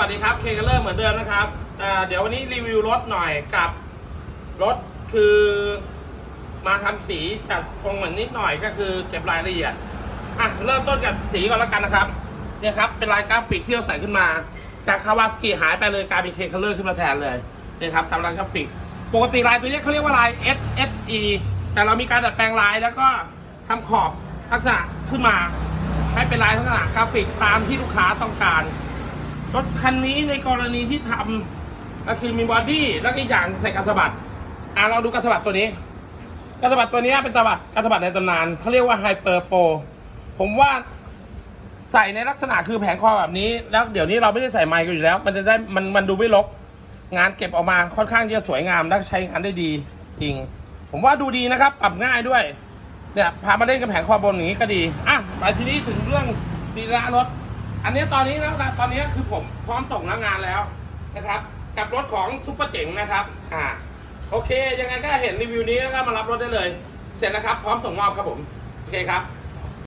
วัสดีครับเคกันเลอร์เหมือนเดิมนะครับอ่เดี๋ยววันนี้รีวิวรถหน่อยกับรถคือมาทำสีจากตรงเหมือนนิดหน่อยก็คือเก็บรายละเอียดอะเริ่มต้นกับสีก่อนแล้วกันนะครับเนี่ยครับเป็นลายกราฟิกที่เราใส่ขึ้นมา จากคาวาสกิหายไปเลยกลายเป็นเคคัลเลอร์ขึ้นมาแทนเลยเนี่ยครับทำลายกราฟิก ปกติลายตัวนี้เขาเรียกว่าลาย S S E แต่เรามีการดัดแปลงลายแล้วก็ทำขอบลักษณะขึ้นมา ให้เป็นลายลักษณะกราฟิกตามที่ลูกค้าต้องการ รถคันนี้ในกรณีที่ทำก็คือมีบอดี้แล้วก็อีกอย่างใส่กระสะบัดอะเราดูกระสะบัดตัวนี้กระสะบัดตัวนี้เป็นกระสะบัดกระสะบัดในตำนานเขาเรียกว่าไฮเปอร์โปรผมว่าใส่ในลักษณะคือแผงคอแบบนี้แล้วเดี๋ยวนี้เราไม่ได้ใส่ไมค์กันอยู่แล้ว มันจะได้มันมันดูไม่รกงานเก็บออกมาค่อนข้างจะสวยงามและใช้งานได้ดีจริง ผมว่าดูดีนะครับ ปรับง่ายด้วยเนี่ยพามาเล่นกับแผงคอบนอย่างนี้ก็ดีอะไปทีนี้ถึงเรื่องดีละรถ อันนี้ตอนนี้นะตอนนี้คือผมพร้อมส่งแล้วงานแล้วนะครับ กับรถของซุปเปอร์เจ๋งนะครับอ่าโอเค ยังไงก็เห็นรีวิวนี้ก็มารับรถได้เลย เสร็จแล้วครับ พร้อมส่งมอบครับผม โอเคครับ